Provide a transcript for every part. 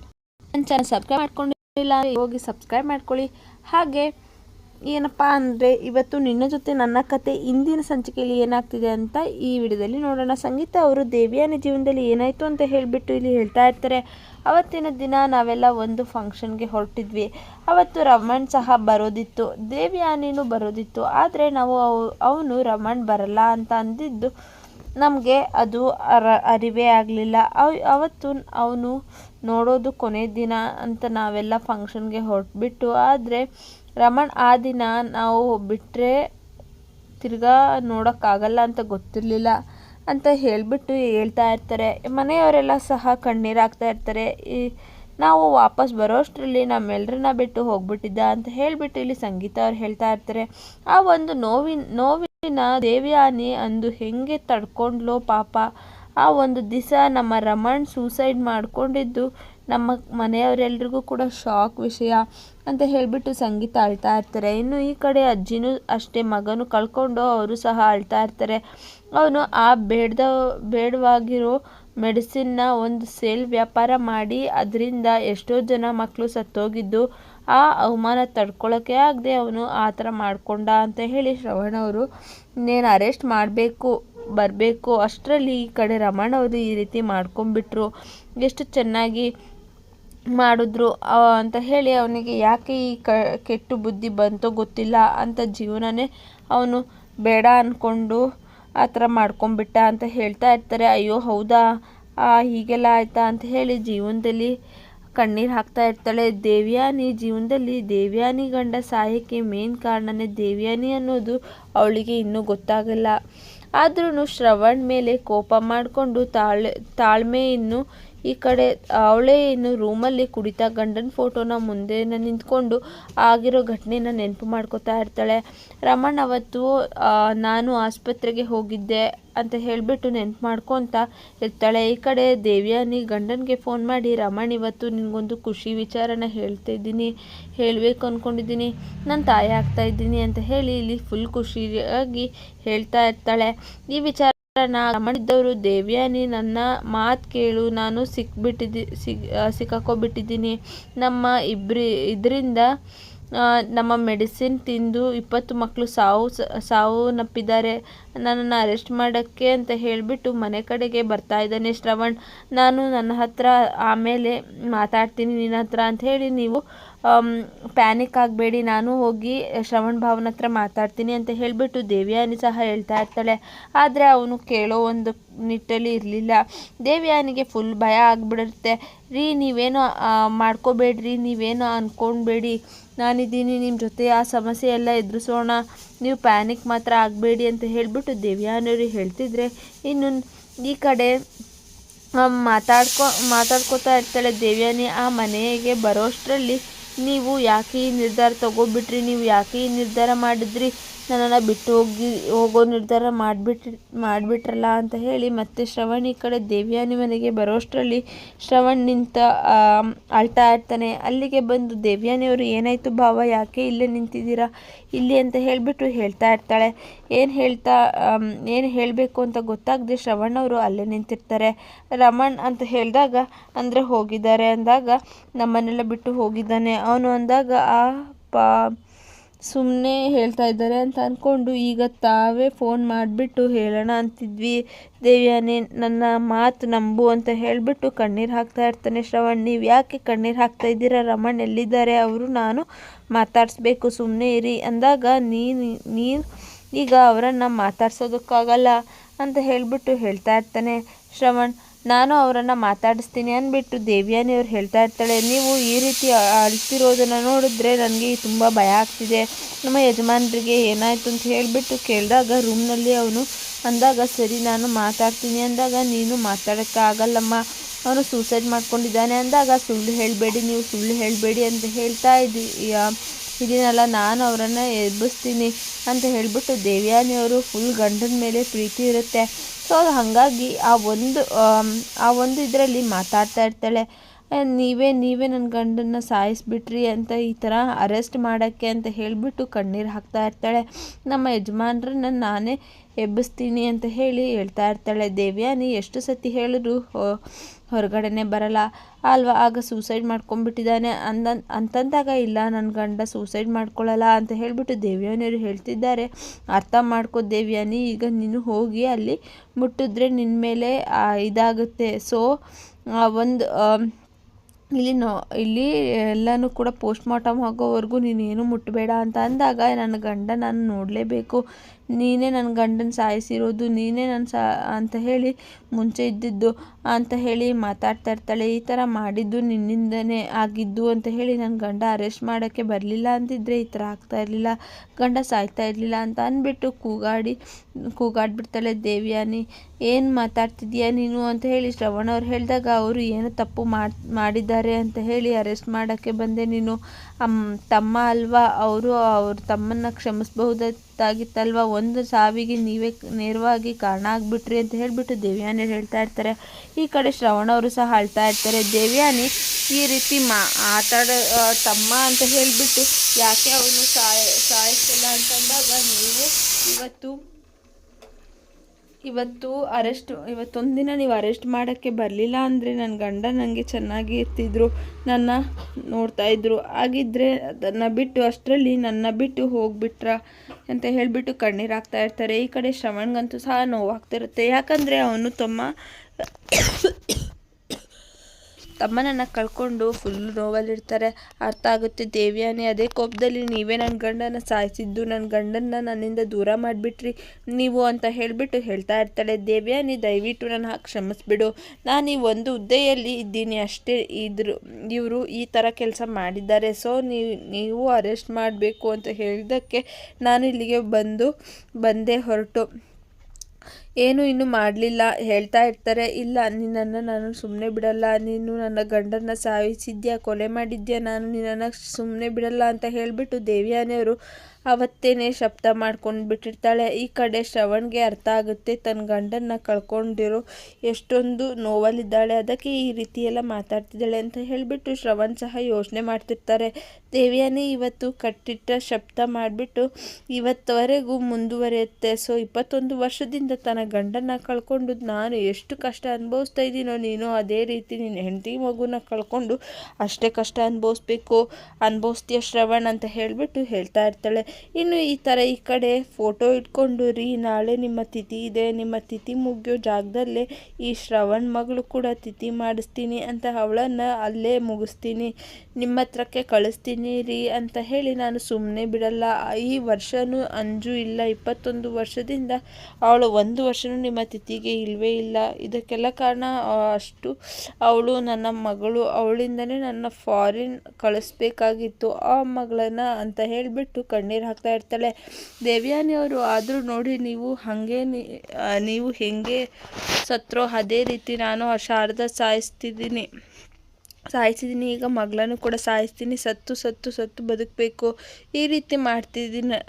ನನ್ನ channel subscribe ಮಾಡ್ಕೊಂಡಿಲ್ಲ ಹೋಗಿ ಸಬ್ಸ್ಕ್ರೈಬ್ ಮಾಡ್ಕೊಳ್ಳಿ. ಹಾಗೆ ಏನಪ್ಪ ಅಂದರೆ ಇವತ್ತು ನಿನ್ನ ಜೊತೆ ನನ್ನ ಕತೆ ಇಂದಿನ ಸಂಚಿಕೆಯಲ್ಲಿ ಏನಾಗ್ತಿದೆ ಅಂತ ಈ ವಿಡಿಯೋದಲ್ಲಿ ನೋಡೋಣ. ಸಂಗೀತ ಅವರು ದೇವಿಯಾನಿ ಜೀವನದಲ್ಲಿ ಏನಾಯಿತು ಅಂತ ಹೇಳಿಬಿಟ್ಟು ಇಲ್ಲಿ ಹೇಳ್ತಾ ಇರ್ತಾರೆ. ಅವತ್ತಿನ ದಿನ ನಾವೆಲ್ಲ ಒಂದು ಫಂಕ್ಷನ್ಗೆ ಹೊರಟಿದ್ವಿ. ಅವತ್ತು ರಮಣ್ ಸಹ ಬರೋದಿತ್ತು. ದೇವಿಯಾನಿನೂ ಬರೋದಿತ್ತು. ಆದರೆ ನಾವು ಅವನು ರಮಣ್ ಬರಲ್ಲ ಅಂತ ಅಂದಿದ್ದು ನಮಗೆ ಅದು ಅರ, ಅರಿವೇ ಆಗಲಿಲ್ಲ. ಅವ್, ಅವತ್ತು ಅವನು ನೋಡೋದು ಕೊನೆ ದಿನ ಅಂತ ನಾವೆಲ್ಲ ಫಂಕ್ಷನ್ಗೆ ಹೊರಟ್ಬಿಟ್ಟು, ಆದರೆ ರಮಣ್ ಆ ದಿನ ನಾವು ಬಿಟ್ಟರೆ ತಿರ್ಗಾ ನೋಡೋಕ್ಕಾಗಲ್ಲ ಅಂತ ಗೊತ್ತಿರಲಿಲ್ಲ ಅಂತ ಹೇಳಿಬಿಟ್ಟು ಹೇಳ್ತಾ ಇರ್ತಾರೆ. ಮನೆಯವರೆಲ್ಲ ಸಹ ಕಣ್ಣೀರು ಹಾಕ್ತಾ ಇರ್ತಾರೆ. ಈ ನಾವು ವಾಪಸ್ ಬರೋಷ್ಟರಲ್ಲಿ ನಮ್ಮೆಲ್ಲರನ್ನ ಬಿಟ್ಟು ಹೋಗ್ಬಿಟ್ಟಿದ್ದ ಅಂತ ಹೇಳಿಬಿಟ್ಟು ಇಲ್ಲಿ ಸಂಗೀತ ಅವ್ರು ಹೇಳ್ತಾ ಇರ್ತಾರೆ. ಆ ಒಂದು ನೋವಿನ ನೋವಿನ ದೇವಿಯಾನಿ ಅಂದು ಹೆಂಗೆ ತಡ್ಕೊಂಡ್ಲೋ ಪಾಪ. ಆ ಒಂದು ದಿವಸ ನಮ್ಮ ರಮಣ್ ಸೂಸೈಡ್ ಮಾಡಿಕೊಂಡಿದ್ದು. ನಮ್ಮ ಮನೆಯವರೆಲ್ರಿಗೂ ಕೂಡ ಶಾಕ್ ವಿಷಯ ಅಂತ ಹೇಳಿಬಿಟ್ಟು ಸಂಗೀತ ಅಳ್ತಾ ಇರ್ತಾರೆ. ಇನ್ನು ಈ ಕಡೆ ಅಜ್ಜಿನೂ ಅಷ್ಟೇ, ಮಗನೂ ಕಳ್ಕೊಂಡು ಅವರು ಸಹ ಅಳ್ತಾ ಇರ್ತಾರೆ. ಅವನು ಆ ಬೇಡದ, ಬೇಡವಾಗಿರೋ ಮೆಡಿಸಿನ್ನ ಒಂದು ಸೇಲ್ ವ್ಯಾಪಾರ ಮಾಡಿ ಅದರಿಂದ ಎಷ್ಟೋ ಜನ ಮಕ್ಕಳು ಸತ್ತೋಗಿದ್ದು, ಆ ಅವಮಾನ ತಡ್ಕೊಳ್ಳೋಕ್ಕೆ ಆಗದೆ ಅವನು ಆ ಥರ ಮಾಡಿಕೊಂಡ ಅಂತ ಹೇಳಿ ಶ್ರವಣ್ ಅವರು ಇನ್ನೇನು ಅರೆಸ್ಟ್ ಮಾಡಬೇಕು. ಬರಬೇಕು. ಅಷ್ಟರಲ್ಲಿ ಈ ಕಡೆ ರಮಣವರು ಈ ರೀತಿ ಮಾಡ್ಕೊಂಬಿಟ್ರು ಎಷ್ಟು ಚೆನ್ನಾಗಿ ಮಾಡಿದ್ರು ಅಂತ ಹೇಳಿ ಅವನಿಗೆ ಯಾಕೆ ಈ ಕ, ಕೆಟ್ಟು ಬುದ್ಧಿ ಬಂತೋ ಗೊತ್ತಿಲ್ಲ ಅಂತ ಜೀವನನೇ ಅವನು ಬೇಡ ಅಂದ್ಕೊಂಡು ಆ ಥರ ಮಾಡ್ಕೊಂಬಿಟ್ಟ ಅಂತ ಹೇಳ್ತಾ ಇರ್ತಾರೆ. ಅಯ್ಯೋ, ಹೌದಾ? ಹೀಗೆಲ್ಲ ಆಯಿತಾ ಅಂತ ಹೇಳಿ ಜೀವನದಲ್ಲಿ ಕಣ್ಣೀರು ಹಾಕ್ತಾ ಇರ್ತಾಳೆ. ದೇವ್ಯಾನಿ ಜೀವನದಲ್ಲಿ ದೇವ್ಯಾನಿ ಗಂಡ ಸಾಯಕ್ಕೆ ಮೇನ್ ಕಾರಣನೇ ದೇವ್ಯಾನಿ ಅನ್ನೋದು ಅವಳಿಗೆ ಇನ್ನೂ ಗೊತ್ತಾಗಲ್ಲ. ಆದ್ರೂ ಶ್ರವಣ್ ಮೇಲೆ ಕೋಪ ಮಾಡಿಕೊಂಡು ತಾಳ್ ತಾಳ್ಮೆಯನ್ನು ಈ ಕಡೆ ಅವಳೆ ಇನ್ನು ರೂಮಲ್ಲಿ ಕುಡಿತಾ ಗಂಡನ ಫೋಟೋನ ಮುಂದೆ ನಿಂತ್ಕೊಂಡು ಆಗಿರೋ ಘಟನೆನ ನೆನಪು ಮಾಡ್ಕೋತಾ ಇರ್ತಾಳೆ. ರಮಣ್ ಅವತ್ತು ನಾನು ಆಸ್ಪತ್ರೆಗೆ ಹೋಗಿದ್ದೆ. ಅಂತ ಹೇಳಿಬಿಟ್ಟು ನೆನ್ಪು ಮಾಡ್ಕೊತ ಇರ್ತಾಳೆ. ಈ ಕಡೆ ದೇವ್ಯಾನಿ ಗಂಡನಿಗೆ ಫೋನ್ ಮಾಡಿ, ರಮಣ್, ಇವತ್ತು ನಿನಗೊಂದು ಖುಷಿ ವಿಚಾರನ ಹೇಳ್ತಾ ಇದ್ದೀನಿ ಹೇಳಬೇಕು ಅಂದ್ಕೊಂಡಿದ್ದೀನಿ ನಾನು ತಾಯಿ ಆಗ್ತಾ ಇದ್ದೀನಿ ಅಂತ ಹೇಳಿ ಇಲ್ಲಿ ಫುಲ್ ಖುಷಿಯಾಗಿ ಹೇಳ್ತಾ ಇರ್ತಾಳೆ. ಈ ವಿಚಾರ ಮಾಡಿದ್ದವರು ದೇವ್ಯಾನಿ, ನನ್ನ ಮಾತು ಕೇಳು. ನಾನು ಸಿಕ್ಬಿಟ್ಟಿದ್ದಿ, ಸಿಗ್, ಸಿಕ್ಕಾಕೊಬಿಟ್ಟಿದ್ದೀನಿ. ನಮ್ಮ ಇಬ್ರಿ, ಇದರಿಂದ ನಮ್ಮ ಮೆಡಿಸಿನ್ ತಿಂದು ಇಪ್ಪತ್ತು ಮಕ್ಕಳು ಸಾವು ಸಾವು ನಪ್ಪಿದ್ದಾರೆ. ನನ್ನನ್ನು ಅರೆಸ್ಟ್ ಮಾಡೋಕ್ಕೆ ಅಂತ ಹೇಳಿಬಿಟ್ಟು ಮನೆ ಕಡೆಗೆ ಬರ್ತಾ ಇದ್ದಾನೆ ಶ್ರವಣ್. ನಾನು ನನ್ನ ಹತ್ರ ಆಮೇಲೆ ಮಾತಾಡ್ತೀನಿ ನಿನ್ನ ಹತ್ರ ಅಂತ ಹೇಳಿ ನೀವು ಪ್ಯಾನಿಕ್ ಆಗಬೇಡಿ, ನಾನು ಹೋಗಿ ಶ್ರವಣ್ ಭಾವನ ಹತ್ರ ಮಾತಾಡ್ತೀನಿ ಅಂತ ಹೇಳಿಬಿಟ್ಟು ದೇವ್ಯಾನಿ ಸಹ ಹೇಳ್ತಾ ಇರ್ತಾಳೆ. ಆದರೆ ಅವನು ಕೇಳೋ ಒಂದು ನಿಟ್ಟಲ್ಲಿ ಇರಲಿಲ್ಲ. ದೇವ್ಯಾನಿಗೆ ಫುಲ್ ಭಯ ಆಗಿಬಿಡುತ್ತೆ. ರೀ, ನೀವೇನೋ ಮಾಡ್ಕೋಬೇಡ್ರಿ, ನೀವೇನೋ ಅಂದ್ಕೊಳ್ಬೇಡಿ ನಾನಿದ್ದೀನಿ ನಿಮ್ಮ ಜೊತೆ ಆ ಸಮಸ್ಯೆ ಎಲ್ಲ ಎದುರಿಸೋಣ. ನೀವು ಪ್ಯಾನಿಕ್ ಮಾತ್ರ ಆಗಬೇಡಿ ಅಂತ ಹೇಳಿಬಿಟ್ಟು ದೇವ್ಯಾನಿಯವರು ಹೇಳ್ತಿದ್ರೆ ಇನ್ನು ಈ ಕಡೆ ಮಾತಾಡ್ಕೊ, ಮಾತಾಡ್ಕೋತಾ ಇರ್ತಾಳೆ ದೇವ್ಯಾನಿ. ಆ ಮನೆಗೆ ಬರೋಷ್ಟರಲ್ಲಿ ನೀವು ಯಾಕೆ ಈ ನಿರ್ಧಾರ ತಗೋಬಿಟ್ರಿ? ನೀವು ಯಾಕೆ ಈ ನಿರ್ಧಾರ ಮಾಡಿದ್ರಿ? ನನ್ನನ್ನು ಬಿಟ್ಟು ಹೋಗಿ ಹೋಗೋ ನಿರ್ಧಾರ ಮಾಡಿಬಿಟ್ಟು ಮಾಡಿಬಿಟ್ರಲ್ಲ ಅಂತ ಹೇಳಿ ಮತ್ತೆ ಶ್ರವಣ್ ಈ ಕಡೆ ದೇವ್ಯಾನಿ ಮನೆಗೆ ಬರೋಷ್ಟರಲ್ಲಿ ಶ್ರವಣ್ ನಿಂತ ಅಳ್ತಾ ಇರ್ತಾನೆ. ಅಲ್ಲಿಗೆ ಬಂದು ದೇವ್ಯಾನಿಯವರು ಏನಾಯಿತು ಭಾವ? ಯಾಕೆ ಇಲ್ಲೇ ನಿಂತಿದ್ದೀರಾ? ಇಲ್ಲಿ ಅಂತ ಹೇಳಿಬಿಟ್ಟು ಹೇಳ್ತಾ ಇರ್ತಾಳೆ. ಏನು ಹೇಳ್ತಾ ಏನು ಹೇಳಬೇಕು ಅಂತ ಗೊತ್ತಾಗದೆ ಶ್ರವಣ್ ಅವರು ಅಲ್ಲೇ ನಿಂತಿರ್ತಾರೆ. ರಮಣ್ ಅಂತ ಹೇಳಿದಾಗ, ಅಂದರೆ ಹೋಗಿದ್ದಾರೆ ಅಂದಾಗ, ನಮ್ಮನ್ನೆಲ್ಲ ಬಿಟ್ಟು ಹೋಗಿದ್ದಾನೆ. ಅವನು ಅಂದಾಗ, ಆ, ಪಾ ಸುಮ್ಮನೆ ಹೇಳ್ತಾ ಇದ್ದಾರೆ ಅಂತ ಅಂದ್ಕೊಂಡು ಈಗ ತಾವೇ ಫೋನ್ ಮಾಡಿಬಿಟ್ಟು ಹೇಳೋಣ ಅಂತಿದ್ವಿ. ದೇವ್ಯಾನಿ, ನನ್ನ ಮಾತು ನಂಬು ಅಂತ ಹೇಳಿಬಿಟ್ಟು ಕಣ್ಣೀರು ಹಾಕ್ತಾ ಇರ್ತಾನೆ ಶ್ರವಣ್. ನೀವು ಯಾಕೆ ಕಣ್ಣೀರು ಹಾಕ್ತಾ ಇದ್ದೀರಾ? ರಮಣ್ ಎಲ್ಲಿದ್ದಾರೆ? ಅವರು ನಾನು ಮಾತಾಡಿಸ್ಬೇಕು ಸುಮ್ಮನೆ ಇರಿ. ಅಂದಾಗ ನೀನು ನೀನು ಈಗ ಅವರನ್ನು ಮಾತಾಡ್ಸೋದಕ್ಕಾಗಲ್ಲ ಅಂತ ಹೇಳಿಬಿಟ್ಟು ಹೇಳ್ತಾ ಇರ್ತಾನೆ ಶ್ರವಣ್. ನಾನು ಅವರನ್ನು ಮಾತಾಡಿಸ್ತೀನಿ ಅಂದ್ಬಿಟ್ಟು ದೇವ್ಯಾನಿ ಅವ್ರು ಹೇಳ್ತಾ ಇರ್ತಾಳೆ, ನೀವು ಈ ರೀತಿ ಅಳ್ತಿರೋದನ್ನು ನೋಡಿದ್ರೆ ನನಗೆ ತುಂಬ ಭಯ ಆಗ್ತಿದೆ. ನಮ್ಮ ಯಜಮಾನರಿಗೆ ಏನಾಯಿತು ಅಂತ ಹೇಳಿಬಿಟ್ಟು ಕೇಳಿದಾಗ ರೂಮ್ನಲ್ಲಿ ಅವನು ಅಂದಾಗ, ಸರಿ, ನಾನು ಮಾತಾಡ್ತೀನಿ ಅಂದಾಗ, ನೀನು ಮಾತಾಡೋಕ್ಕಾಗಲ್ಲಮ್ಮ. ಅವನು ಸೂಸೈಡ್ ಮಾಡ್ಕೊಂಡಿದ್ದಾನೆ ಅಂದಾಗ ಸುಳ್ಳು ಹೇಳಬೇಡಿ, ನೀವು ಸುಳ್ಳು ಹೇಳಬೇಡಿ ಅಂತ ಹೇಳ್ತಾ ಇದ್ದಿ ಇದೀನಲ್ಲ ನಾನು ಅವರನ್ನ ಎಬ್ಬಿಸ್ತೀನಿ ಅಂತ ಹೇಳಿಬಿಟ್ಟು ದೇವ್ಯಾನಿಯವರು ಫುಲ್ ಗಂಡನ ಮೇಲೆ ಪ್ರೀತಿ ಇರುತ್ತೆ. ಸೊ ಹಾಗಾಗಿ ಆ ಒಂದು ಆ ಒಂದು ಇದರಲ್ಲಿ ಮಾತಾಡ್ತಾ ಇರ್ತಾಳೆ. ನೀವೇ ನೀವೇ ನನ್ನ ಗಂಡನ್ನ ಸಾಯಿಸ್ಬಿಟ್ರಿ ಅಂತ ಈ ಥರ ಅರೆಸ್ಟ್ ಮಾಡೋಕ್ಕೆ ಅಂತ ಹೇಳಿಬಿಟ್ಟು ಕಣ್ಣೀರು ಹಾಕ್ತಾ ಇರ್ತಾಳೆ. ನಮ್ಮ ಯಜಮಾನ್ರನ್ನ ನಾನೇ ಎಬ್ಬಿಸ್ತೀನಿ ಅಂತ ಹೇಳಿ ಹೇಳ್ತಾ ಇರ್ತಾಳೆ. ದೇವ್ಯಾನಿ ಎಷ್ಟು ಸತಿ ಹೇಳಿದ್ರು ಹೊರಗಡೆನೆ ಬರಲ್ಲ. ಅಲ್ವಾ? ಆಗ ಸೂಸೈಡ್ ಮಾಡ್ಕೊಂಡ್ಬಿಟ್ಟಿದ್ದಾನೆ. ಅಂದ, ಅಂತಂದಾಗ, ಇಲ್ಲ ನನ್ನ ಗಂಡ ಸೂಸೈಡ್ ಮಾಡ್ಕೊಳ್ಳಲ್ಲ ಅಂತ ಹೇಳಿಬಿಟ್ಟು ದೇವ್ಯಾನಿಯವರು ಹೇಳ್ತಿದ್ದಾರೆ. ಅರ್ಥ ಮಾಡ್ಕೋ ದೇವ್ಯಾನಿ ಈಗ ನೀನು ಹೋಗಿ ಅಲ್ಲಿ ಮುಟ್ಟಿದ್ರೆ ನಿನ್ನ ಮೇಲೆ ಇದಾಗುತ್ತೆ. ಸೊ ಒಂದು ಇಲ್ಲಿ ನೋ, ಇಲ್ಲಿ ಎಲ್ಲನೂ ಕೂಡ ಪೋಸ್ಟ್ ಮಾರ್ಟಮ್ ಆಗೋವರೆಗೂ ನೀನೇನು ಮುಟ್ಟಬೇಡ ಅಂತ ಅಂದಾಗ ನನ್ನ ಗಂಡ ನಾನು ನೋಡಲೇಬೇಕು. ನೀನೇ ನನ್ನ ಗಂಡನ ಸಾಯಿಸಿರೋದು, ನೀನೇ ನನ್ನ ಸಾ, ಅಂತ ಹೇಳಿ ಮುಂಚೆ ಇದ್ದಿದ್ದು, ಅಂತ ಹೇಳಿ ಮಾತಾಡ್ತಾ ಇರ್ತಾಳೆ. ಈ ಥರ ಮಾಡಿದ್ದು ನಿನ್ನಿಂದನೇ ಆಗಿದ್ದು ಅಂತ ಹೇಳಿ ನನ್ನ ಗಂಡ ಅರೆಸ್ಟ್ ಮಾಡೋಕ್ಕೆ ಬರಲಿಲ್ಲ ಅಂತಿದ್ರೆ ಈ ಥರ ಆಗ್ತಾ ಇರಲಿಲ್ಲ, ಗಂಡ ಸಾಯ್ತಾ ಇರಲಿಲ್ಲ ಅಂತ ಅಂದ್ಬಿಟ್ಟು ಕೂಗಾಡಿ, ಕೂಗಾಡ್ಬಿಡ್ತಾಳೆ. ದೇವ್ಯಾನಿ, ಏನು ಮಾತಾಡ್ತಿದ್ಯಾ ನೀನು ಅಂತ ಹೇಳಿ ಶ್ರವಣ ಅವ್ರು ಹೇಳಿದಾಗ ಅವರು ಏನು ತಪ್ಪು ಮಾಡಿದ್ದಾರೆ ಅಂತ ಹೇಳಿ ಅರೆಸ್ಟ್ ಮಾಡೋಕ್ಕೆ ಬಂದೆ ನೀನು. ತಮ್ಮ ಅಲ್ವಾ? ಅವರು ಅವ್ರ ತಮ್ಮನ್ನು ಕ್ಷಮಿಸ್ಬಹುದಾಗಿತ್ತಲ್ವ? ಒಂದು ಸಾವಿಗೆ ನೀವೇ ನೇರವಾಗಿ ಕಾರಣ ಆಗಿಬಿಟ್ರಿ ಅಂತ ಹೇಳಿಬಿಟ್ಟು ದೇವ್ಯಾನಿ ಹೇಳ್ತಾ ಇರ್ತಾರೆ. ಈ ಕಡೆ ಶ್ರವಣ ಅವರು ಸಹ ಅಳ್ತಾ ಇರ್ತಾರೆ. ದೇವ್ಯಾನಿ ಈ ರೀತಿ ಮಾ ಆಟಾಡೋ, ತಮ್ಮ ಅಂತ ಹೇಳಿಬಿಟ್ಟು ಯಾಕೆ ಅವನು ಸಾಯ, ಸಾಯಿಸಿಲ್ಲ ಅಂತಂದಾಗ ನೀವು ಇವತ್ತು ಇವತ್ತು ಅರೆಸ್ಟ್ ಇವತ್ತೊಂದು ದಿನ ನೀವು ಅರೆಸ್ಟ್ ಮಾಡೋಕ್ಕೆ ಬರಲಿಲ್ಲ ಅಂದರೆ ನನ್ನ ಗಂಡ ನನಗೆ ಚೆನ್ನಾಗಿ ಇರ್ತಿದ್ರು ನನ್ನ ನೋಡ್ತಾಯಿದ್ರು ಆಗಿದ್ದರೆ ಅದನ್ನು ಬಿಟ್ಟು ಅಷ್ಟರಲ್ಲಿ ನನ್ನ ಬಿಟ್ಟು ಹೋಗಿಬಿಟ್ರ ಅಂತ ಹೇಳಿಬಿಟ್ಟು ಕಣ್ಣೀರು ಇರ್ತಾರೆ. ಈ ಕಡೆ ಶ್ರವಣ್ಗಂತೂ ಸಹ ನೋವಾಗ್ತಿರುತ್ತೆ. ಯಾಕಂದರೆ ಅವನು ತಮ್ಮ ತಮ್ಮನನ್ನು ಕಳ್ಕೊಂಡು ಫುಲ್ ನೋವಲ್ಲಿರ್ತಾರೆ. ಅರ್ಥ ಆಗುತ್ತೆ, ದೇವ್ಯಾನಿ, ಅದೇ ಕೋಪದಲ್ಲಿ ನೀವೇ ನನ್ನ ಗಂಡನ ಸಾಯಿಸಿದ್ದು ನನ್ನ ಗಂಡನ್ನ ನನ್ನಿಂದ ದೂರ ಮಾಡಿಬಿಟ್ರಿ, ನೀವು ಅಂತ ಹೇಳಿಬಿಟ್ಟು ಹೇಳ್ತಾ ಇರ್ತಾಳೆ. ದೇವ್ಯಾನಿ, ದಯವಿಟ್ಟು ನನ್ನ ಕ್ಷಮಿಸ್ಬಿಡು. ನಾನು ಈ ಒಂದು ಹುದ್ದೆಯಲ್ಲಿ ಇದ್ದೀನಿ ಅಷ್ಟೇ. ಇದ್ರು, ಇವರು ಈ ಥರ ಕೆಲಸ ಮಾಡಿದ್ದಾರೆ. ಸೊ ನೀವು ನೀವು ಅರೆಸ್ಟ್ ಮಾಡಬೇಕು ಅಂತ ಹೇಳಿದ್ದಕ್ಕೆ ನಾನು ಇಲ್ಲಿಗೆ ಬಂದು, ಬಂದೆ ಹೊರಟು. ಏನು ಇನ್ನು ಮಾಡಲಿಲ್ಲ. ಹೇಳ್ತಾ ಇರ್ತಾರೆ, ಇಲ್ಲ, ನಿನ್ನನ್ನು ನಾನು ಸುಮ್ಮನೆ ಬಿಡಲ್ಲ. ನೀನು ನನ್ನ ಗಂಡನ ಸಾಯಿಸಿದ್ಯಾ, ಕೊಲೆ ಮಾಡಿದ್ಯಾ, ನಾನು ನಿನ್ನನ್ನು ಸುಮ್ಮನೆ ಬಿಡಲ್ಲ ಅಂತ ಹೇಳಿಬಿಟ್ಟು ದೇವಿಯಾನೆಯವರು ಅವತ್ತೇನೆ ಶಬ್ದ ಮಾಡ್ಕೊಂಡು ಬಿಟ್ಟಿರ್ತಾಳೆ. ಈ ಕಡೆ ಶ್ರವಣ್ಗೆ ಅರ್ಥ ಆಗುತ್ತೆ ತನ್ನ ಗಂಡನ್ನ ಕಳ್ಕೊಂಡಿರೋ ಎಷ್ಟೊಂದು ನೋವಲ್ಲಿದ್ದಾಳೆ, ಅದಕ್ಕೆ ಈ ರೀತಿ ಎಲ್ಲ ಮಾತಾಡ್ತಿದ್ದಾಳೆ ಅಂತ ಹೇಳಿಬಿಟ್ಟು ಶ್ರವಣ್ ಸಹ ಯೋಚನೆ ಮಾಡ್ತಿರ್ತಾರೆ. ದೇವಿಯಾನೇ ಇವತ್ತು ಕಟ್ಟಿಟ್ಟ ಶಬ್ದ ಮಾಡಿಬಿಟ್ಟು, ಇವತ್ತವರೆಗೂ ಮುಂದುವರಿಯುತ್ತೆ. ಸೊ, ಇಪ್ಪತ್ತೊಂದು ವರ್ಷದಿಂದ ತನ್ನ ಗಂಡನ ಕಳ್ಕೊಂಡು ನಾನು ಎಷ್ಟು ಕಷ್ಟ ಅನುಭವಿಸ್ತಾ ಇದ್ದೀನೋ ನೀನು ಅದೇ ರೀತಿ ನಿನ್ನ ಹೆಂಡತಿ ಮಗುನ ಕಳ್ಕೊಂಡು ಅಷ್ಟೇ ಕಷ್ಟ ಅನುಭವಿಸ್ಬೇಕು. ಅನುಭವಿಸ್ತೀಯ ಶ್ರವಣ್ ಅಂತ ಹೇಳಿಬಿಟ್ಟು ಹೇಳ್ತಾ ಇರ್ತಾಳೆ. ಇನ್ನು ಈ ಥರ ಈ ಕಡೆ ಫೋಟೋ ಇಟ್ಕೊಂಡು, ರೀ, ನಾಳೆ ನಿಮ್ಮ ತಿಥಿ ಇದೆ, ನಿಮ್ಮ ತಿಥಿ ಮುಗಿಯೋ ಜಾಗದಲ್ಲೇ ಈ ಶ್ರವಣ್ ಮಗಳು ಕೂಡ ತಿಥಿ ಮಾಡಿಸ್ತೀನಿ ಅಂತ ಅವಳನ್ನು ಅಲ್ಲೇ ಮುಗಿಸ್ತೀನಿ. ನಿಮ್ಮ ಹತ್ರಕ್ಕೆ ಕಳಿಸ್ತೀನಿ, ರೀ, ಅಂತ ಹೇಳಿ ನಾನು ಸುಮ್ಮನೆ ಬಿಡಲ್ಲ. ಈ ವರ್ಷವೂ ಅಂಜು ಇಲ್ಲ. ಇಪ್ಪತ್ತೊಂದು ವರ್ಷದಿಂದ ಅವಳು ಒಂದು ವರ್ಷವೂ ನಿಮ್ಮ ತಿಥಿಗೆ ಇಲ್ಲವೇ ಇಲ್ಲ. ಇದಕ್ಕೆಲ್ಲ ಕಾರಣ ಅಷ್ಟು ಅವಳು ನನ್ನ ಮಗಳು. ಅವಳಿಂದನೇ ನನ್ನ ಫಾರಿನ್ ಕಳಿಸ್ಬೇಕಾಗಿತ್ತು. ಆ ಮಗಳನ್ನು ಅಂತ ಹೇಳಿಬಿಟ್ಟು ಕಣ್ಣೀರು ಹಾಕ್ತಾ ಇರ್ತಾಳೆ. ದೇವ್ಯಾನಿ ಅವರು, ಆದರೂ ನೋಡಿ ನೀವು ಹಾಗೆ ನೀವು ಹೆಂಗೆ ಸತ್ರೋ, ಅದೇ ರೀತಿ ನಾನು ಆ ಶಾರದ ಸಾಯಿಸ್ತಿದ್ದೀನಿ. ಸಾಯಿಸಿದ್ದೀನಿ, ಈಗ ಮಗಳನ್ನು ಕೂಡ ಸಾಯಿಸ್ತೀನಿ. ಸತ್ತು ಸತ್ತು ಸತ್ತು ಬದುಕಬೇಕು. ಈ ರೀತಿ ಮಾಡ್ತಿದ್ದೀನಿ.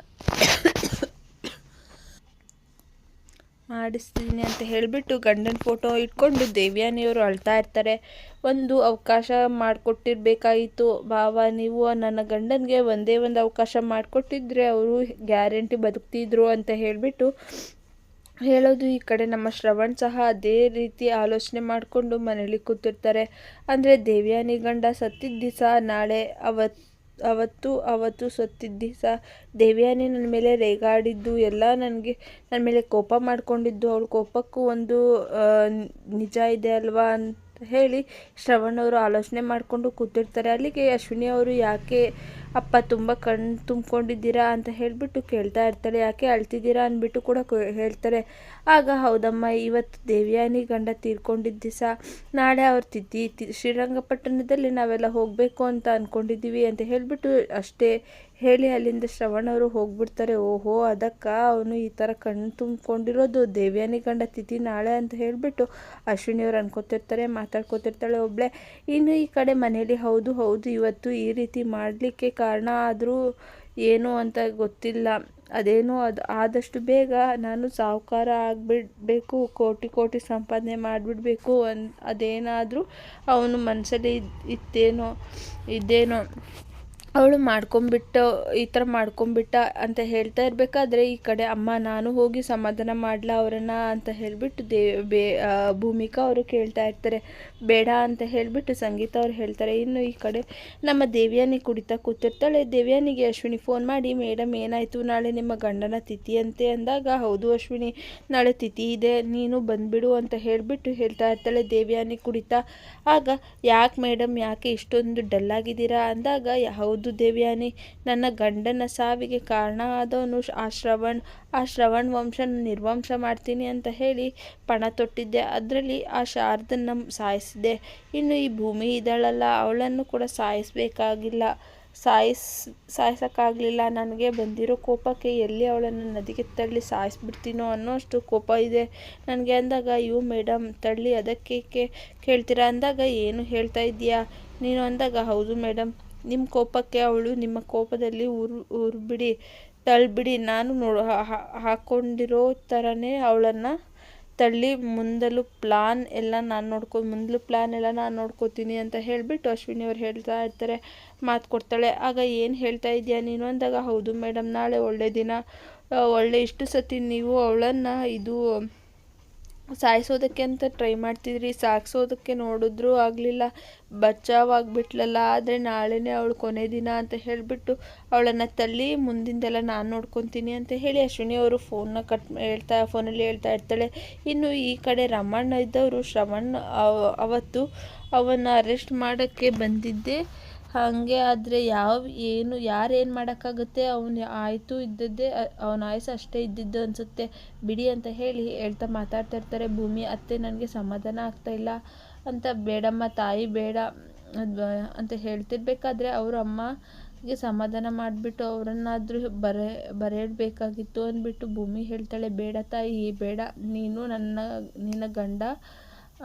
ಮಾಡಿಸ್ತೀನಿ ಅಂತ ಹೇಳಿಬಿಟ್ಟು ಗಂಡನ ಫೋಟೋ ಇಟ್ಕೊಂಡು ದೇವ್ಯಾನಿಯವರು ಅಳ್ತಾ ಇರ್ತಾರೆ. ಒಂದು ಅವಕಾಶ ಮಾಡಿಕೊಟ್ಟಿರ್ಬೇಕಾಯಿತು. ಭಾವ, ನೀವು ನನ್ನ ಗಂಡನಿಗೆ ಒಂದೇ ಒಂದು ಅವಕಾಶ ಮಾಡಿಕೊಟ್ಟಿದ್ರೆ ಅವರು ಗ್ಯಾರಂಟಿ ಬದುಕ್ತಿದ್ರು ಅಂತ ಹೇಳಿಬಿಟ್ಟು ಹೇಳೋದು ಈ ಕಡೆ ನಮ್ಮ ಶ್ರವಣ್ ಸಹ ಅದೇ ರೀತಿ ಆಲೋಚನೆ ಮಾಡಿಕೊಂಡು ಮನೇಲಿ ಕೂತಿರ್ತಾರೆ. ಅಂದರೆ ದೇವ್ಯಾನಿ ಗಂಡ ಸತ್ತಿದ್ದ ದಿವಸ ನಾಳೆ ಅವತ್ತು ಅವತ್ತು ಅವತ್ತು ಸತ್ತಿದ್ದ. ದಿವಸ ದೇವ್ಯಾನಿ ನನ್ನ ಮೇಲೆ ರೇಗಾಡಿದ್ದು, ಎಲ್ಲ ನನಗೆ ನನ್ನ ಮೇಲೆ ಕೋಪ ಮಾಡಿಕೊಂಡಿದ್ದು. ಅವಳ ಕೋಪಕ್ಕೂ ಒಂದು ನಿಜ ಇದೆ ಅಲ್ವಾ ಅಂತ ಹೇಳಿ ಶ್ರವಣ್ ಅವರು ಆಲೋಚನೆ ಮಾಡಿಕೊಂಡು ಕೂತಿರ್ತಾರೆ. ಅಲ್ಲಿಗೆ ಅಶ್ವಿನಿ ಅವರು, ಯಾಕೆ ಅಪ್ಪ ತುಂಬ ಕಣ್ಣು ತುಂಬ್ಕೊಂಡಿದ್ದೀರಾ? ಅಂತ ಹೇಳಿಬಿಟ್ಟು ಕೇಳ್ತಾ ಇರ್ತಾರೆ. ಯಾಕೆ ಅಳ್ತಿದ್ದೀರಾ? ಅಂದ್ಬಿಟ್ಟು ಕೂಡ ಹೇಳ್ತಾರೆ. ಆಗ ಹೌದಮ್ಮ, ಇವತ್ತು ದೇವ್ಯಾನಿ ಗಂಡ ತೀರ್ಕೊಂಡಿದ್ದ ದಿವಸ ನಾಳೆ ಅವ್ರ ತಿದ್ದಿ ಶ್ರೀರಂಗಪಟ್ಟಣದಲ್ಲಿ ನಾವೆಲ್ಲ ಹೋಗಬೇಕು ಅಂತ ಅಂದ್ಕೊಂಡಿದ್ದೀವಿ ಅಂತ ಹೇಳಿಬಿಟ್ಟು ಅಷ್ಟೇ ಹೇಳಿ ಅಲ್ಲಿಂದ ಶ್ರವಣವರು ಹೋಗ್ಬಿಡ್ತಾರೆ. ಓಹೋ, ಅದಕ್ಕ ಅವನು ಈ ಥರ ಕಣ್ಣು ತುಂಬಿಕೊಂಡಿರೋದು. ದೇವ್ಯಾನಿ ಕಂಡ ತಿಥಿ ನಾಳೆ ಅಂತ ಹೇಳಿಬಿಟ್ಟು ಅಶ್ವಿನಿಯವ್ರು ಅನ್ಕೋತಿರ್ತಾರೆ, ಮಾತಾಡ್ಕೋತಿರ್ತಾಳೆ ಒಬ್ಬಳೆ ಇನ್ನು ಈ ಕಡೆ ಮನೇಲಿ ಹೌದು ಹೌದು, ಇವತ್ತು ಈ ರೀತಿ ಮಾಡಲಿಕ್ಕೆ ಕಾರಣ ಆದರೂ ಏನು ಅಂತ ಗೊತ್ತಿಲ್ಲ. ಅದೇನೋ ಅದು, ಆದಷ್ಟು ಬೇಗ ನಾನು ಸಾಹುಕಾರ ಆಗಿಬಿಡಬೇಕು, ಕೋಟಿ ಕೋಟಿ ಸಂಪಾದನೆ ಮಾಡಿಬಿಡಬೇಕು ಅನ್, ಅದೇನಾದರೂ ಅವನು ಮನಸ್ಸಲ್ಲಿ ಇತ್ತೇನೋ, ಇದ್ದೇನೋ. ಅವಳು ಮಾಡ್ಕೊಂಬಿಟ್ಟು, ಈ ಥರ ಮಾಡ್ಕೊಂಬಿಟ್ಟ ಅಂತ ಹೇಳ್ತಾ ಇರಬೇಕಾದ್ರೆ ಈ ಕಡೆ ಅಮ್ಮ ನಾನು ಹೋಗಿ ಸಮಾಧಾನ ಮಾಡಲಾ ಅವರನ್ನ ಅಂತ ಹೇಳಿಬಿಟ್ಟು ದೇ, ಬೇ ಭೂಮಿಕಾ ಅವರು ಕೇಳ್ತಾ ಇರ್ತಾರೆ. ಬೇಡ ಅಂತ ಹೇಳಿಬಿಟ್ಟು ಸಂಗೀತ ಅವ್ರು ಹೇಳ್ತಾರೆ. ಇನ್ನು ಈ ಕಡೆ ನಮ್ಮ ದೇವ್ಯಾನಿ ಕುಡಿತಾ ಕೂತಿರ್ತಾಳೆ. ದೇವ್ಯಾನಿಗೆ ಅಶ್ವಿನಿ ಫೋನ್ ಮಾಡಿ ಮೇಡಮ್ ಏನಾಯಿತು? ನಾಳೆ ನಿಮ್ಮ ಗಂಡನ ತಿಥಿ ಅಂತೆ ಅಂದಾಗ, ಹೌದು ಅಶ್ವಿನಿ, ನಾಳೆ ತಿಥಿ ಇದೆ. ನೀನು ಬಂದುಬಿಡು ಅಂತ ಹೇಳಿಬಿಟ್ಟು ಹೇಳ್ತಾ ಇರ್ತಾಳೆ ದೇವ್ಯಾನಿ ಕುಡಿತಾ. ಆಗ, ಯಾಕೆ ಮೇಡಮ್ ಯಾಕೆ ಇಷ್ಟೊಂದು ಡಲ್ಲಾಗಿದ್ದೀರಾ? ಅಂದಾಗ, ಹೌದು ದೇವ್ಯಾನಿ, ನನ್ನ ಗಂಡನ ಸಾವಿಗೆ ಕಾರಣ ಆದವನು ಆ ಶ್ರವಣ್ ಆ ಶ್ರವಣ್ ವಂಶನ ನಿರ್ವಂಶ ಮಾಡ್ತೀನಿ ಅಂತ ಹೇಳಿ ಪಣ ತೊಟ್ಟಿದ್ದೆ. ಅದರಲ್ಲಿ ಆ ಶಾರದನ್ನ ಸಾಯಿಸಿದೆ. ಇನ್ನು ಈ ಭೂಮಿ ಇದ್ದಾಳಲ್ಲ, ಅವಳನ್ನು ಕೂಡ ಸಾಯಿಸಬೇಕಾಗಿಲ್ಲ. ಸಾಯಿಸ್, ಸಾಯಿಸೋಕ್ಕಾಗಲಿಲ್ಲ. ನನಗೆ ಬಂದಿರೋ ಕೋಪಕ್ಕೆ ಎಲ್ಲಿ ಅವಳನ್ನು ನದಿಗೆ ತಳ್ಳಿ ಸಾಯಿಸ್ಬಿಡ್ತೀನೋ ಅನ್ನೋಷ್ಟು ಕೋಪ ಇದೆ. ನನಗೆ ಅಂದಾಗ ಇವು ಮೇಡಮ್ ತಳ್ಳಿ ಅದಕ್ಕೆ ಕೇಳ್ತೀರಾ? ಅಂದಾಗ, ಏನು ಹೇಳ್ತಾ ಇದೀಯಾ ನೀನು ಅಂದಾಗ, ಹೌದು ಮೇಡಮ್ ನಿಮ್ಮ ಕೋಪಕ್ಕೆ ಅವಳು ನಿಮ್ಮ ಕೋಪದಲ್ಲಿ ಉರ್ ಉರ್ಬಿಡಿ ತಳ್ಳಿಬಿಡಿ ನಾನು ನೋಡು ಹಾಕ್ಕೊಂಡಿರೋ ಥರನೇ ಅವಳನ್ನು ತಳ್ಳಿ ಮುಂದಲು ಪ್ಲಾನ್ ಎಲ್ಲ ನಾನು ನೋಡ್ಕೊ, ಮುಂದಲು ಪ್ಲಾನ್ ಎಲ್ಲ ನಾನು ನೋಡ್ಕೋತೀನಿ ಅಂತ ಹೇಳಿಬಿಟ್ಟು ಅಶ್ವಿನಿ ಅವ್ರು ಹೇಳ್ತಾ ಇರ್ತಾರೆ, ಮಾತು ಕೊಡ್ತಾಳೆ. ಆಗ ಏನು ಹೇಳ್ತಾ ಇದೆಯಾ ನೀನು ಅಂದಾಗ, ಹೌದು ಮೇಡಮ್ ನಾಳೆ ಒಳ್ಳೆ ದಿನ ಒಳ್ಳೆ ಇಷ್ಟು ಸತಿ ನೀವು ಅವಳನ್ನು ಇದು ಸಾಯಿಸೋದಕ್ಕೆ ಅಂತ ಟ್ರೈ ಮಾಡ್ತಿದ್ರಿ. ಸಾಗಿಸೋದಕ್ಕೆ ನೋಡಿದ್ರೂ ಆಗಲಿಲ್ಲ. ಬಚಾವಾಗಿಬಿಟ್ಲಲ್ಲ. ಆದರೆ ನಾಳೆನೇ ಅವಳು ಕೊನೆ ದಿನ ಅಂತ ಹೇಳಿಬಿಟ್ಟು ಅವಳನ್ನು ತಳ್ಳಿ ಮುಂದಿಂದೆಲ್ಲ ನಾನು ನೋಡ್ಕೊತೀನಿ ಅಂತ ಹೇಳಿ ಅಶ್ವಿನಿ ಅವರು ಫೋನ್ನ ಕಟ್ ಹೇಳ್ತಾ ಫೋನಲ್ಲಿ ಹೇಳ್ತಾ ಇರ್ತಾಳೆ. ಇನ್ನು ಈ ಕಡೆ ರಮಣ್ಣ ಇದ್ದವರು, ಶ್ರವಣ್ ಅವತ್ತು ಅವನ್ನ ಅರೆಸ್ಟ್ ಮಾಡೋಕ್ಕೆ ಬಂದಿದ್ದೆ. ಹಾಗೆ ಆದರೆ ಯಾವ ಏನು ಯಾರು ಏನು ಮಾಡೋಕ್ಕಾಗುತ್ತೆ? ಅವನು ಆಯಿತು ಇದ್ದದ್ದೇ ಅವನ ಆಯಸ್ಸು ಅಷ್ಟೇ ಇದ್ದಿದ್ದು ಅನಿಸುತ್ತೆ. ಬಿಡಿ ಅಂತ ಹೇಳಿ ಹೇಳ್ತಾ ಮಾತಾಡ್ತಾ ಇರ್ತಾರೆ. ಭೂಮಿ ಅತ್ತೆ ನನಗೆ ಸಮಾಧಾನ ಆಗ್ತಾಯಿಲ್ಲ ಅಂತ. ಬೇಡಮ್ಮ, ತಾಯಿ ಬೇಡ ಅಂತ ಹೇಳ್ತಿರ್ಬೇಕಾದ್ರೆ ಅವ್ರ ಅಮ್ಮಗೆ ಸಮಾಧಾನ ಮಾಡಿಬಿಟ್ಟು ಅವರನ್ನಾದರೂ ಬರೆ ಬರೆಯಬೇಕಾಗಿತ್ತು ಅಂದ್ಬಿಟ್ಟು ಭೂಮಿ ಹೇಳ್ತಾಳೆ, ಬೇಡ ತಾಯಿ, ಬೇಡ. ನೀನು ನನ್ನ, ನಿನ್ನ ಗಂಡ,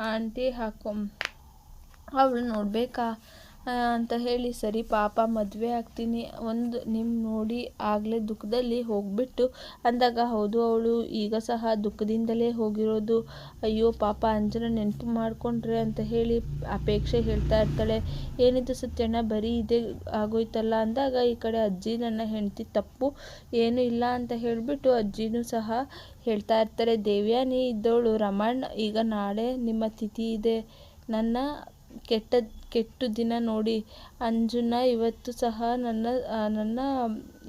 ಆಂಟಿ ಹಾಕೊ ಅವಳು ನೋಡಬೇಕಾ? ಅಂತ ಹೇಳಿ, ಸರಿ ಪಾಪ, ಮದುವೆ ಆಗ್ತೀನಿ. ಒಂದು ನಿಮ್ಮ ನೋಡಿ ಆಗಲೇ ದುಃಖದಲ್ಲಿ ಹೋಗ್ಬಿಟ್ಟು ಅಂದಾಗ, ಹೌದು ಅವಳು, ಈಗ ಸಹ ದುಃಖದಿಂದಲೇ ಹೋಗಿರೋದು. ಅಯ್ಯೋ ಪಾಪ, ಅಂಜನ ನೆನಪು ಮಾಡಿಕೊಂಡ್ರೆ ಅಂತ ಹೇಳಿ ಅಪೇಕ್ಷೆ ಹೇಳ್ತಾ ಇರ್ತಾಳೆ. ಏನಿದು ಸತ್ಯಣ್ಣ, ಬರೀ ಇದೇ ಆಗೋಯ್ತಲ್ಲ ಅಂದಾಗ, ಈ ಕಡೆ ಅಜ್ಜಿ ನನ್ನ ಹೆಂಡತಿ ತಪ್ಪು ಏನೂ ಇಲ್ಲ ಅಂತ ಹೇಳಿಬಿಟ್ಟು ಅಜ್ಜಿನೂ ಸಹ ಹೇಳ್ತಾ ಇರ್ತಾರೆ ದೇವ್ಯಾನಿ ಇದ್ದವಳು ರಮಣ್, ಈಗ ನಾಳೆ ನಿಮ್ಮ ತಿಥಿ ಇದೆ. ನನ್ನ ಕೆಟ್ಟ ಕೆಟ್ಟು ದಿನ ನೋಡಿ. ಅಂಜುನ, ಇವತ್ತು ಸಹ ನನ್ನ ನನ್ನ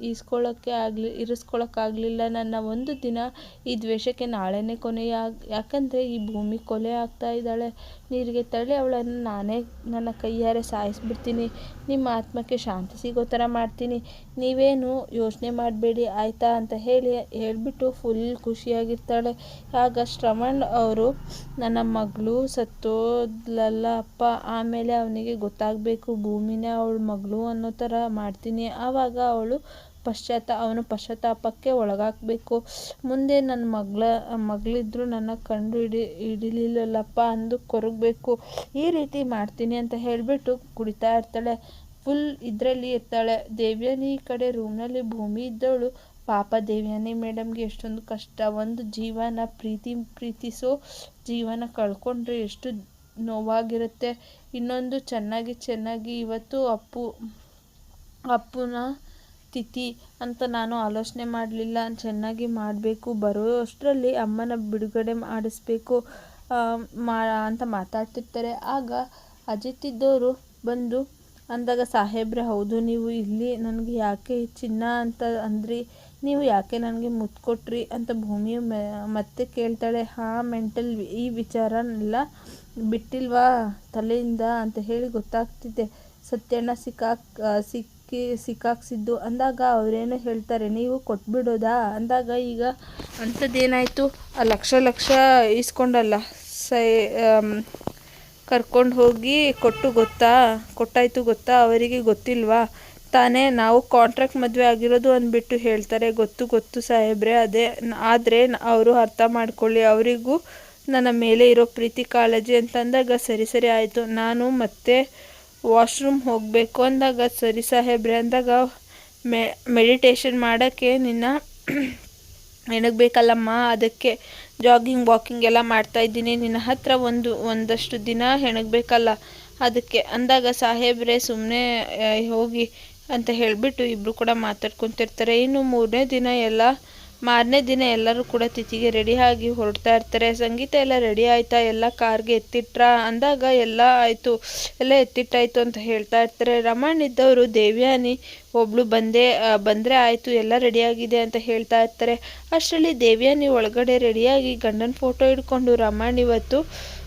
ಈಸ್ಕೊಳ್ಳೋಕ್ಕೆ ಆಗಲಿ ಇರಿಸ್ಕೊಳ್ಳೋಕ್ಕಾಗಲಿಲ್ಲ ನನ್ನ ಒಂದು ದಿನ ಈ ದ್ವೇಷಕ್ಕೆ ನಾಳೆನೇ ಕೊನೆಯ, ಯಾಕಂದರೆ ಈ ಭೂಮಿ ಕೊಲೆ ಆಗ್ತಾ ಇದ್ದಾಳೆ. ನೀರಿಗೆ ತಳ್ಳಿ ಅವಳನ್ನು ನಾನೇ ನನ್ನ ಕೈಯಾರೆ ಸಾಯಿಸ್ಬಿಡ್ತೀನಿ. ನಿಮ್ಮ ಆತ್ಮಕ್ಕೆ ಶಾಂತಿ ಸಿಗೋ ಥರ ಮಾಡ್ತೀನಿ. ನೀವೇನು ಯೋಚನೆ ಮಾಡಬೇಡಿ, ಆಯಿತಾ ಅಂತ ಹೇಳಿ, ಹೇಳಿಬಿಟ್ಟು ಫುಲ್ ಖುಷಿಯಾಗಿರ್ತಾಳೆ. ಆಗ ಶ್ರವಣ್ ಅವರು, ನನ್ನ ಮಗಳು ಸತ್ತೋದ್ಲಲ್ಲ ಅಪ್ಪ ಆಮೇಲೆ ಅವನಿಗೆ ಗೊತ್ತಾಗಬೇಕು, ಭೂಮಿನೇ ಅವಳ ಮಗಳು ಅನ್ನೋ ಥರ ಮಾಡ್ತೀನಿ. ಆವಾಗ ಅವಳು ಪಶ್ಚಾತ್ತ, ಅವನು ಪಶ್ಚಾತ್ತಾಪಕ್ಕೆ ಒಳಗಾಗಬೇಕು. ಮುಂದೆ ನನ್ನ ಮಗಳ, ಮಗಳಿದ್ರು ನನ್ನ ಕಂಡು ಹಿಡಿ, ಹಿಡಿಲಿಲ್ಲಲ್ಲಪ್ಪ ಅಂದು ಕೊರಗಬೇಕು. ಈ ರೀತಿ ಮಾಡ್ತೀನಿ ಅಂತ ಹೇಳಿಬಿಟ್ಟು ಕುಡಿತಾ ಇರ್ತಾಳೆ. ಫುಲ್ ಇದರಲ್ಲಿ ಇರ್ತಾಳೆ. ದೇವ್ಯಾನಿ ಕಡೆ ರೂಮ್ನಲ್ಲಿ ಭೂಮಿ ಇದ್ದವಳು. ಪಾಪ ದೇವ್ಯಾನಿ ಮೇಡಮ್ಗೆ ಎಷ್ಟೊಂದು ಕಷ್ಟ. ಒಂದು ಜೀವನ ಪ್ರೀತಿ ಪ್ರೀತಿಸೋ ಜೀವನ ಕಳ್ಕೊಂಡ್ರೆ ಎಷ್ಟು ನೋವಾಗಿರುತ್ತೆ. ಇನ್ನೊಂದು ಚೆನ್ನಾಗಿ ಚೆನ್ನಾಗಿ ಇವತ್ತು ಅಪ್ಪು, ಅಪ್ಪುನ ತಿಥಿ ಅಂತ ನಾನು ಆಲೋಚನೆ ಮಾಡಲಿಲ್ಲ. ಚೆನ್ನಾಗಿ ಮಾಡಬೇಕು ಬರೋ ಅಷ್ಟರಲ್ಲಿ ಅಮ್ಮನ ಬಿಡುಗಡೆ ಮಾಡಿಸ್ಬೇಕು ಮಾ, ಅಂತ ಮಾತಾಡ್ತಿರ್ತಾರೆ. ಆಗ ಅಜಿತ್ ಇದ್ದವರು ಬಂದು ಅಂದಾಗ, ಸಾಹೇಬ್ರೆ, ಹೌದು, ನೀವು ಇಲ್ಲಿ, ನನಗೆ ಯಾಕೆ ಚಿನ್ನ ಅಂತ ಅಂದ್ರಿ? ನೀವು ಯಾಕೆ ನನಗೆ ಮುತ್ತು ಕೊಟ್ರಿ ಅಂತ ಭೂಮಿಯು ಮತ್ತೆ ಕೇಳ್ತಾಳೆ, ಹಾ, ಮೆಂಟಲ್ ಈ ವಿಚಾರನೆಲ್ಲ ಬಿಟ್ಟಿಲ್ವಾ ತಲೆಯಿಂದ? ಅಂತ ಹೇಳಿ ಗೊತ್ತಾಗ್ತಿದೆ. ಸತ್ಯಣ್ಣ ಸಿಕ್ಕಾಕ್ ಸಿಕ್ಕಿ, ಸಿಕ್ಕಾಕ್ಸಿದ್ದು. ಅಂದಾಗ ಅವರೇನು ಹೇಳ್ತಾರೆ, ನೀವು ಕೊಟ್ಬಿಡೋದಾ? ಅಂದಾಗ ಈಗ ಅಂಥದ್ದೇನಾಯಿತು? ಆ ಲಕ್ಷ ಲಕ್ಷ ಈಸ್ಕೊಂಡಲ್ಲ. ಸೈ ಕರ್ಕೊಂಡು ಹೋಗಿ ಕೊಟ್ಟು ಗೊತ್ತಾ? ಕೊಟ್ಟಾಯಿತು ಗೊತ್ತಾ? ಅವರಿಗೆ ಗೊತ್ತಿಲ್ವಾ? ತಾನೇ ನಾವು ಕಾಂಟ್ರಾಕ್ಟ್ ಮದುವೆ ಆಗಿರೋದು ಅಂದ್ಬಿಟ್ಟು ಹೇಳ್ತಾರೆ. ಗೊತ್ತು ಗೊತ್ತು ಸಾಹೇಬ್ರೆ. ಅದೇ ಆದರೆ ಅವರು ಅರ್ಥ ಮಾಡ್ಕೊಳ್ಳಿ. ಅವರಿಗೂ ನನ್ನ ಮೇಲೆ ಇರೋ ಪ್ರೀತಿ ಕಾಳಜಿ ಅಂತಂದಾಗ ಸರಿ ಸರಿ ಆಯಿತು. ನಾನು ಮತ್ತೆ ವಾಶ್ರೂಮ್ ಹೋಗಬೇಕು ಅಂದಾಗ ಸರಿ ಸಾಹೇಬ್ರೆ ಅಂದಾಗ ಮೆ ಮೆಡಿಟೇಷನ್ ಮಾಡೋಕ್ಕೆ ನಿನ್ನ ಹೆಣಗಬೇಕಲ್ಲಮ್ಮ ಅದಕ್ಕೆ ಜಾಗಿಂಗ್ ವಾಕಿಂಗ್ ಎಲ್ಲ ಮಾಡ್ತಾ ಇದ್ದೀನಿ. ನಿನ್ನ ಹತ್ರ ಒಂದು, ಒಂದಷ್ಟು ದಿನ ಹೆಣಗಬೇಕಲ್ಲ ಅದಕ್ಕೆ ಅಂದಾಗ ಸಾಹೇಬ್ರೆ ಸುಮ್ಮನೆ ಹೋಗಿ ಅಂತ ಹೇಳಿಬಿಟ್ಟು ಇಬ್ಬರು ಕೂಡ ಮಾತಾಡ್ಕೊತಿರ್ತಾರೆ. ಇನ್ನು ಮೂರನೇ ದಿನ ಎಲ್ಲ, ಮಾರನೇ ದಿನ ಎಲ್ಲರೂ ಕೂಡ ತಿಥಿಗೆ ಆಗಿ ಹೊರಡ್ತಾ ಇರ್ತಾರೆ. ಸಂಗೀತ ಎಲ್ಲ ರೆಡಿ ಆಯ್ತಾ? ಎಲ್ಲ ಕಾರ್ಗೆ ಎತ್ತಿಟ್ರ? ಅಂದಾಗ ಎಲ್ಲ ಆಯಿತು, ಎಲ್ಲ ಎತ್ತಿಟ್ಟಾಯ್ತು ಅಂತ ಹೇಳ್ತಾ ಇರ್ತಾರೆ. ರಮಣ್ ಇದ್ದವರು, ದೇವ್ಯಾನಿ ಒಬ್ಳು ಬಂದೇ ಬಂದರೆ ಆಯಿತು, ಎಲ್ಲ ರೆಡಿಯಾಗಿದೆ ಅಂತ ಹೇಳ್ತಾ ಇರ್ತಾರೆ. ಅಷ್ಟರಲ್ಲಿ ದೇವ್ಯಾನಿ ಒಳಗಡೆ ರೆಡಿಯಾಗಿ ಗಂಡನ ಫೋಟೋ ಹಿಡ್ಕೊಂಡು ರಮಣ್ ಇವತ್ತು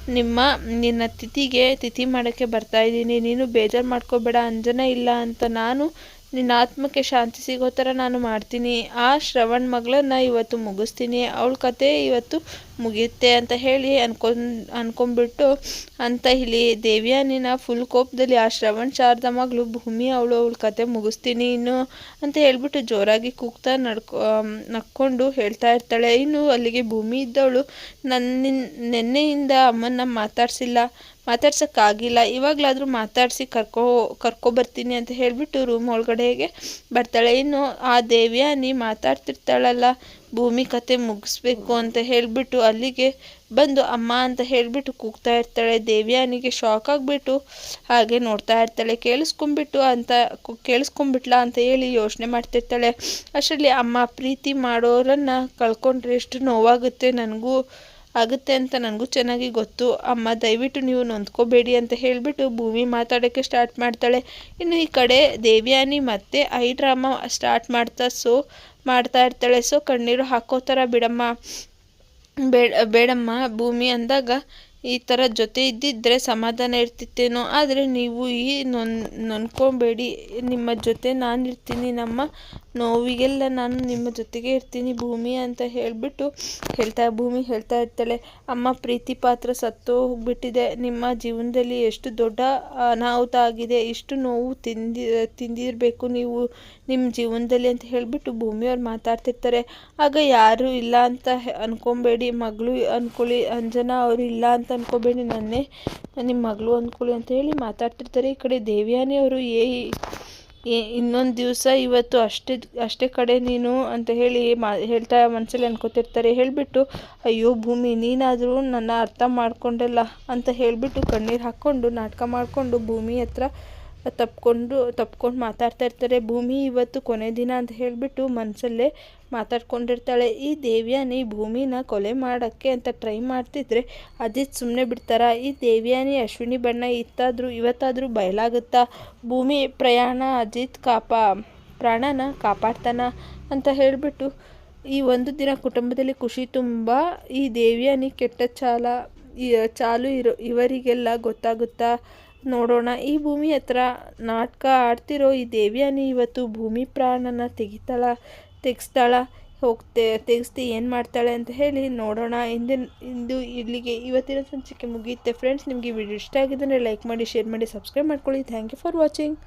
ನಿಮ್ಮ ನಿನ್ನ ತಿಥಿಗೆ ತಿಥಿ ಮಾಡೋಕ್ಕೆ ಬರ್ತಾಯಿದ್ದೀನಿ ನೀನು ಬೇಜಾರು ಮಾಡ್ಕೋಬೇಡ ಅಂಜನ ಇಲ್ಲ ಅಂತ ನಾನು ನಿನ್ನ ಆತ್ಮಕ್ಕೆ ಶಾಂತಿ ಸಿಗೋ ಥರ ನಾನು ಮಾಡ್ತೀನಿ. ಆ ಶ್ರವಣ್ ಮಗಳನ್ನ ಇವತ್ತು ಮುಗಿಸ್ತೀನಿ. ಅವಳ ಕತೆ ಇವತ್ತು ಮುಗಿಯುತ್ತೆ ಅಂತ ಹೇಳಿ ಅನ್ಕೊಂಡ್, ಅನ್ಕೊಂಡ್ಬಿಟ್ಟು, ಅಂತ ಇಲ್ಲಿ ದೇವ್ಯಾನಿನ ಫುಲ್ ಕೋಪದಲ್ಲಿ ಆ ಶ್ರವಣ್ ಶಾರದ ಮಗಳು ಭೂಮಿ, ಅವಳು ಅವಳ ಕತೆ ಮುಗಿಸ್ತೀನಿ ಇನ್ನು ಅಂತ ಹೇಳ್ಬಿಟ್ಟು ಜೋರಾಗಿ ಕೂಗ್ತಾ ನಡ್ಕೊ ನಕ್ಕೊಂಡು ಹೇಳ್ತಾ ಇರ್ತಾಳೆ. ಇನ್ನು ಅಲ್ಲಿಗೆ ಭೂಮಿ ಇದ್ದವಳು ನನ್ನ ನೆನ್ನೆಯಿಂದ ಅಮ್ಮನ್ನ ಮಾತಾಡ್ಸಿಲ್ಲ. ಮಾತಾಡ್ಸೋಕ್ಕಾಗಿಲ್ಲ. ಇವಾಗಲಾದರೂ ಮಾತಾಡಿಸಿ ಕರ್ಕೊ ಕರ್ಕೊಬರ್ತೀನಿ ಅಂತ ಹೇಳಿಬಿಟ್ಟು ರೂಮ್ ಒಳಗಡೆಗೆ ಬರ್ತಾಳೆ. ಇನ್ನು ಆ ದೇವ್ಯಾನಿ ಮಾತಾಡ್ತಿರ್ತಾಳಲ್ಲ, ಭೂಮಿ ಕತೆ ಮುಗಿಸ್ಬೇಕು ಅಂತ ಹೇಳಿಬಿಟ್ಟು ಅಲ್ಲಿಗೆ ಬಂದು ಅಮ್ಮ ಅಂತ ಹೇಳಿಬಿಟ್ಟು ಕೂಗ್ತಾ ಇರ್ತಾಳೆ. ದೇವ್ಯಾನಿಗೆ ಶಾಕ್ ಆಗಿಬಿಟ್ಟು ಹಾಗೆ ನೋಡ್ತಾ ಇರ್ತಾಳೆ. ಕೇಳಿಸ್ಕೊಂಬಿಟ್ಟು ಅಂತ ಕೇಳಿಸ್ಕೊಂಬಿಟ್ಲಾ ಅಂತ ಹೇಳಿ ಯೋಚನೆ ಮಾಡ್ತಿರ್ತಾಳೆ. ಅಷ್ಟರಲ್ಲಿ ಅಮ್ಮ, ಪ್ರೀತಿ ಮಾಡೋರನ್ನು ಕಳ್ಕೊಂಡ್ರೆ ಎಷ್ಟು ನೋವಾಗುತ್ತೆ. ನನಗೂ ಆಗುತ್ತೆ ಅಂತ ನನಗೂ ಚೆನ್ನಾಗಿ ಗೊತ್ತು. ಅಮ್ಮ, ದಯವಿಟ್ಟು ನೀವು ನೊಂದ್ಕೋಬೇಡಿ ಅಂತ ಹೇಳಿಬಿಟ್ಟು ಭೂಮಿ ಮಾತಾಡೋಕ್ಕೆ ಸ್ಟಾರ್ಟ್ ಮಾಡ್ತಾಳೆ. ಇನ್ನು ಈ ಕಡೆ ದೇವ್ಯಾನಿ ಮತ್ತೆ ಐ ಡ್ರಾಮಾ ಸ್ಟಾರ್ಟ್ ಮಾಡ್ತಾ ಸೊ ಮಾಡ್ತಾ ಇರ್ತಾಳೆ. ಸೊ ಕಣ್ಣೀರು ಹಾಕೋ ಥರ ಬಿಡಮ್ಮ. ಬೇಡ ಬೇಡಮ್ಮ, ಭೂಮಿ ಅಂದಾಗ ಈ ಥರ ಜೊತೆ ಇದ್ದಿದ್ದರೆ ಸಮಾಧಾನ ಇರ್ತಿತ್ತೇನೋ. ಆದರೆ ನೀವು ಈ ನೊನ್, ನೊಂದ್ಕೊಬೇಡಿ. ನಿಮ್ಮ ಜೊತೆ ನಾನು ಇರ್ತೀನಿ ನಮ್ಮ ನೋವಿಗೆಲ್ಲ ನಾನು ನಿಮ್ಮ ಜೊತೆಗೆ ಇರ್ತೀನಿ ಭೂಮಿ ಅಂತ ಹೇಳಿಬಿಟ್ಟು ಹೇಳ್ತಾ, ಭೂಮಿ ಹೇಳ್ತಾ ಇರ್ತಾಳೆ. ಅಮ್ಮ, ಪ್ರೀತಿ ಪಾತ್ರ ಸತ್ತು ಹೋಗ್ಬಿಟ್ಟಿದೆ. ನಿಮ್ಮ ಜೀವನದಲ್ಲಿ ಎಷ್ಟು ದೊಡ್ಡ ಅನಾಹುತ ಆಗಿದೆ. ಇಷ್ಟು ನೋವು ತಿಂದಿ, ತಿಂದಿರಬೇಕು ನೀವು ನಿಮ್ಮ ಜೀವನದಲ್ಲಿ ಅಂತ ಹೇಳಿಬಿಟ್ಟು ಭೂಮಿಯವ್ರು ಮಾತಾಡ್ತಿರ್ತಾರೆ. ಆಗ ಯಾರು ಇಲ್ಲ ಅಂತ ಅನ್ಕೊಬೇಡಿ. ಮಗಳು ಅಂದ್ಕೊಳ್ಳಿ ಅಂಜನಾ ಅವರು ಇಲ್ಲ ಅಂತ ಅನ್ಕೋಬೇಡಿ. ನನ್ನೇ ನಿಮ್ಮ ಮಗಳು ಅಂದ್ಕೊಳ್ಳಿ ಅಂತ ಹೇಳಿ ಮಾತಾಡ್ತಿರ್ತಾರೆ. ಈ ಕಡೆ ದೇವ್ಯಾನಿ ಅವರು ಏ ಇನ್ನೊಂದು ದಿವಸ ಇವತ್ತು ಅಷ್ಟೇ ಅಷ್ಟೇ ಕಡೆ ನೀನು ಅಂತ ಹೇಳಿ ಮಾ, ಹೇಳ್ತಾ ಮನಸ್ಸಲ್ಲಿ ಅನ್ಕೋತಿರ್ತಾರೆ. ಹೇಳಿಬಿಟ್ಟು, ಅಯ್ಯೋ ಭೂಮಿ, ನೀನಾದರೂ ನನ್ನ ಅರ್ಥ ಮಾಡ್ಕೊಂಡಲ್ಲ ಅಂತ ಹೇಳಿಬಿಟ್ಟು ಕಣ್ಣೀರು ಹಾಕ್ಕೊಂಡು ನಾಟಕ ಮಾಡಿಕೊಂಡು ಭೂಮಿ ಹತ್ರ ತಪ್ಕೊಂಡು ತಪ್ಕೊಂಡು ಮಾತಾಡ್ತಾ ಇರ್ತಾರೆ. ಭೂಮಿ ಇವತ್ತು ಕೊನೆ ದಿನ ಅಂತ ಹೇಳಿಬಿಟ್ಟು ಮನಸ್ಸಲ್ಲೇ ಮಾತಾಡ್ಕೊಂಡಿರ್ತಾಳೆ. ಈ ದೇವ್ಯಾನಿ ಭೂಮಿನ ಕೊಲೆ ಮಾಡೋಕ್ಕೆ ಅಂತ ಟ್ರೈ ಮಾಡ್ತಿದ್ರೆ ಅಜಿತ್ ಸುಮ್ಮನೆ ಬಿಡ್ತಾರ? ಈ ದೇವ್ಯಾನಿ, ಅಶ್ವಿನಿ ಬಣ್ಣ ಇತ್ತಾದರೂ, ಇವತ್ತಾದರೂ ಬಯಲಾಗುತ್ತಾ? ಭೂಮಿ ಪ್ರಯಾಣ, ಅಜಿತ್ ಕಾಪಾ, ಪ್ರಾಣನ ಕಾಪಾಡ್ತಾನ ಅಂತ ಹೇಳಿಬಿಟ್ಟು ಈ ಒಂದು ದಿನ ಕುಟುಂಬದಲ್ಲಿ ಖುಷಿ ತುಂಬ. ಈ ದೇವ್ಯಾನಿ ಕೆಟ್ಟ ಚಾಲ ಚಾಲು ಇರೋ ಇವರಿಗೆಲ್ಲ ಗೊತ್ತಾಗುತ್ತಾ? ನೋಡೋಣ. ಈ ಭೂಮಿ ಹತ್ರ ನಾಟಕ ಆಡ್ತಿರೋ ಈ ದೇವ್ಯಾನಿ ಇವತ್ತು ಭೂಮಿ ಪ್ರಾಣನ ತೆಗಿತಾಳ, ತೆಗೆಸ್ತಾಳ, ಹೋಗ್ತೆ, ತೆಗೆಸ್ತಿ ಏನು ಮಾಡ್ತಾಳೆ ಅಂತ ಹೇಳಿ ನೋಡೋಣ. ಇಂದಿನ ಇಂದು ಇಲ್ಲಿಗೆ ಇವತ್ತಿನ ಸಂಚಿಕೆ ಮುಗಿಯುತ್ತೆ. ಫ್ರೆಂಡ್ಸ್ ನಿಮಗೆ ವಿಡಿಯೋ ಇಷ್ಟ ಆಗಿದ್ದರೆ ಲೈಕ್ ಮಾಡಿ ಶೇರ್ ಮಾಡಿ ಸಬ್ಸ್ಕ್ರೈಬ್ ಮಾಡ್ಕೊಳ್ಳಿ. Thank you for watching